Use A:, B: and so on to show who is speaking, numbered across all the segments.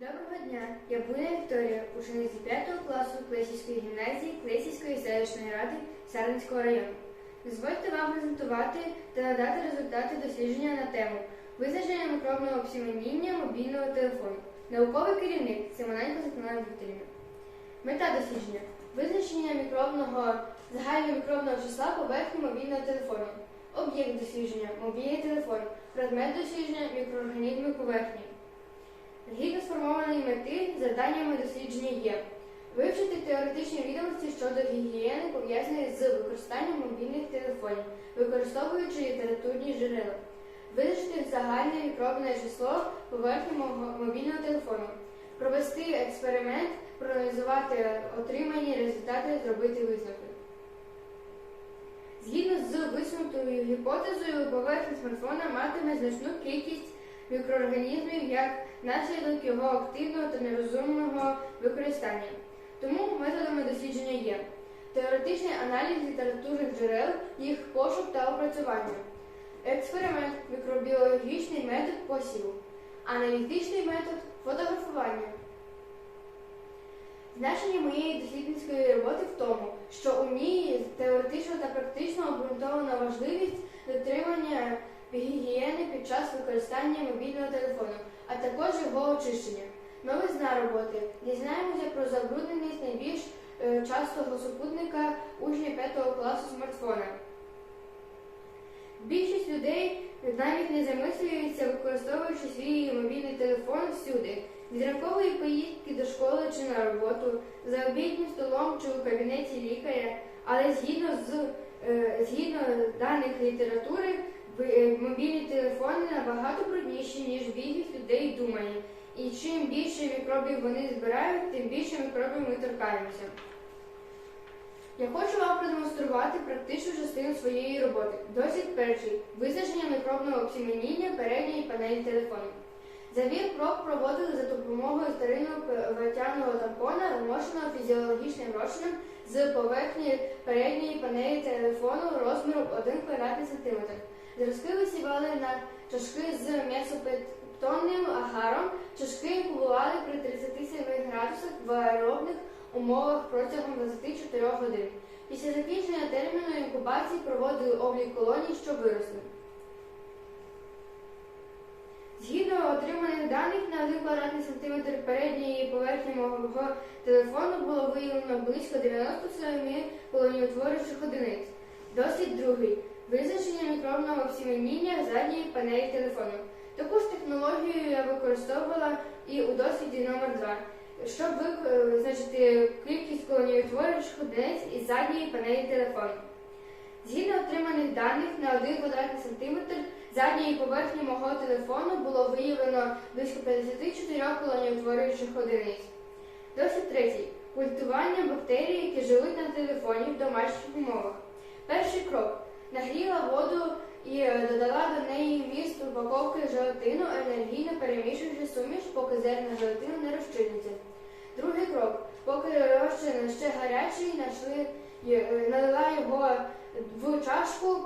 A: Доброго дня, я Буйна Вікторія, учениця 5 класу Клесівської гімназії Клесівської селищної ради Сарненського району. Дозвольте вам презентувати та надати результати дослідження на тему визначення мікробного обсіменіння мобільного телефону. Науковий керівник Симоненко Світлана Вікторівна. Мета дослідження визначення мікробного загального мікробного числа поверхні мобільного телефону. Об'єкт дослідження мобільний телефон. Предмет дослідження мікроорганізми поверхні. Згідно сформованої мети, завданнями дослідження є вивчити теоретичні відомості щодо гігієни, пов'язаної з використанням мобільних телефонів, використовуючи літературні джерела, визначити загальне мікробне число поверхні мобільного телефону, провести експеримент, проаналізувати отримані результати, зробити висновки. Згідно з висунутою гіпотезою, поверхня смартфона матиме значну кількість мікроорганізмів як наслідок його активного та нерозумного використання. Тому методами дослідження є теоретичний аналіз літературних джерел, їх пошук та опрацювання, експеримент, мікробіологічний метод посіву, аналітичний метод фотографування. Значення моєї дослідницької роботи в тому, що у ній теоретично та практично обґрунтована важливість дотримання гігієни під час використання мобільного телефону, а також його очищення. Новизна роботи. Дізнаємося про забрудненість найбільш е, частого супутника учня 5 класу смартфона. Більшість людей навіть не замислюються, використовуючи свій мобільний телефон всюди. Від ранкової поїздки до школи чи на роботу, за обіднім столом чи у кабінеті лікаря, але згідно з е, згідно даних літератури, мобільні телефони набагато брудніші, ніж більшість людей думає. І чим більше мікробів вони збирають, тим більше мікробів ми торкаємося. Я хочу вам продемонструвати практичну частину своєї роботи. Досвід перший визначення мікробного обсіменіння передньої панелі телефону. Забір проб проводили за допомогою старинного ватяного тампона, вмощеного фізіологічним розчином з поверхні передньої панелі телефону розміром 1 квадратний сантиметр. Зразки висівали на чашки з м'ясопектонним агаром. Чашки інкубували при 37 градусах в аеробних умовах протягом 24 годин. Після закінчення терміну інкубації проводили облік колоній, що виросли. Згідно отриманих даних на 1 квадратний сантиметр передньої поверхні мого телефону було виявлено близько 97 колоніутворюючих одиниць. Досвід другий. Визначення мікробного обсіменіння задньої панелі телефону. Таку ж технологію я використовувала і у досвіді номер 2 щоб визначити кількість колоніутворюючих одиниць із задньої панелі телефону. Згідно отриманих даних на 1 квадратний сантиметр задньої поверхні мого телефону було виявлено близько 54 колоніутворюючих одиниць. Досвід третій. Культування бактерій, які живуть на телефоні в домашніх умовах. Перший крок. Нагріла воду і е, додала до неї вміст упаковки желатину, енергійно перемішуючи суміш, поки зерна желатину не розчиниться. Другий крок. Поки розчин ще гарячий, нашли, е, налила його в чашку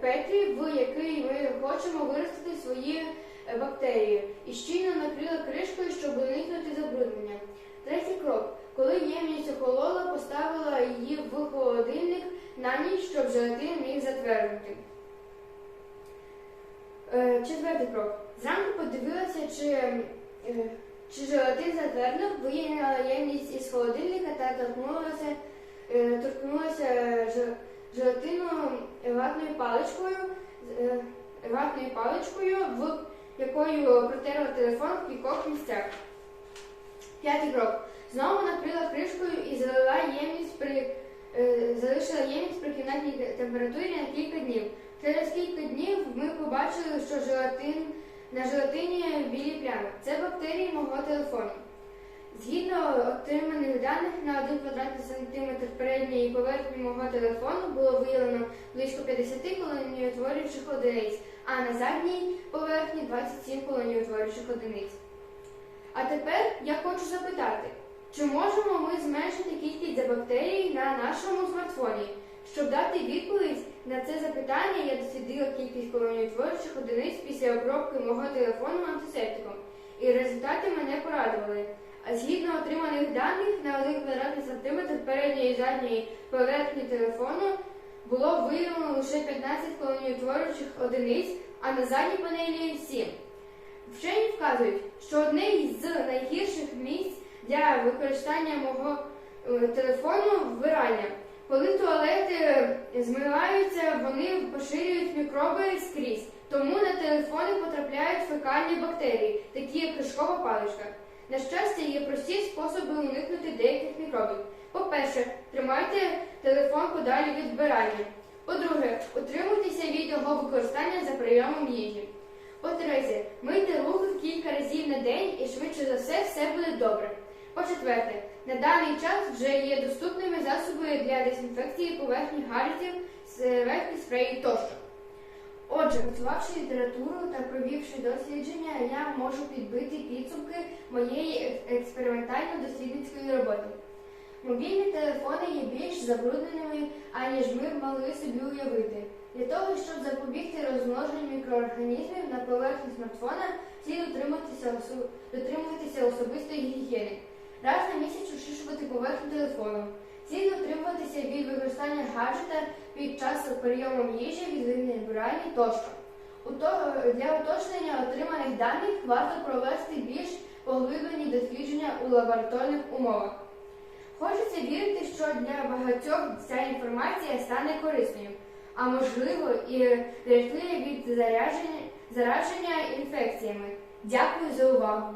A: Петрі, в якій ми хочемо виростити свої е, бактерії, і щільно накрила кришкою, щоб уникнути забруднення. Третій крок. Коли ємність охолола, поставила її в ніч, щоб желатин міг затвердити. Е, Четвертий крок. Зранку подивилася, чи, е, чи желатин затвердив, вийняла ємність із холодильника та торкнулася, е, торкнулася же- желатину ватною паличкою, ватною паличкою, в якою протерла телефон в кількох місцях. П'ятий крок. Знову накрила кришкою і залила ємність при залишила ємність при кімнатній температурі на кілька днів. Через кілька днів ми побачили, що желатин на желатині білі плями. Це бактерії мого телефону. Згідно отриманих даних на 1 квадратний сантиметр передньої поверхні мого телефону було виявлено близько 50 колоніутворюючих одиниць, а на задній поверхні 27 колоніутворюючих одиниць. А тепер я хочу запитати, чи можемо ми зменшити кількість бактерій на нашому смартфоні? Щоб дати відповідь на це запитання, я дослідила кількість колоніутворюючих одиниць після обробки мого телефону антисептиком. і результати мене порадували. А згідно отриманих даних на один квадратний сантиметр передньої і задньої поверхні телефону було виявлено лише 15 колоніутворюючих одиниць, а на задній панелі 7. Вчені вказують, що одне із найгірших місць для використання мого е, телефону вбирання. Коли туалети е, змиваються, вони поширюють мікроби скрізь, тому на телефони потрапляють фекальні бактерії, такі як кишкова паличка. На щастя, є прості способи уникнути деяких мікробів. По-перше, тримайте телефон подалі від вбирання. По-друге, утримуйтеся від його використання за прийомом їжі. По-третє, мийте руки кілька разів на день і швидше за все все буде добре. По-четверте, на даний час вже є доступними засоби для дезінфекції поверхні гаджетів, серветки, спреї тощо. Отже, готувавши літературу та провівши дослідження, я можу підбити підсумки моєї експериментально-дослідницької роботи. Мобільні телефони є більш забрудненими, аніж ми могли собі уявити. Для того, щоб запобігти розмноженню мікроорганізмів на поверхні смартфона, слід дотримуватися особистої гігієни. Раз на місяць очищувати поверхню телефону. Слід дотримуватися від використання гаджета під час прийому їжі, від вбиральні тощо. Для уточнення отриманих даних варто провести більш поглиблені дослідження у лабораторних умовах. Хочеться вірити, що для багатьох ця інформація стане корисною, а можливо і рятує від зараження, зараження інфекціями. Дякую за увагу!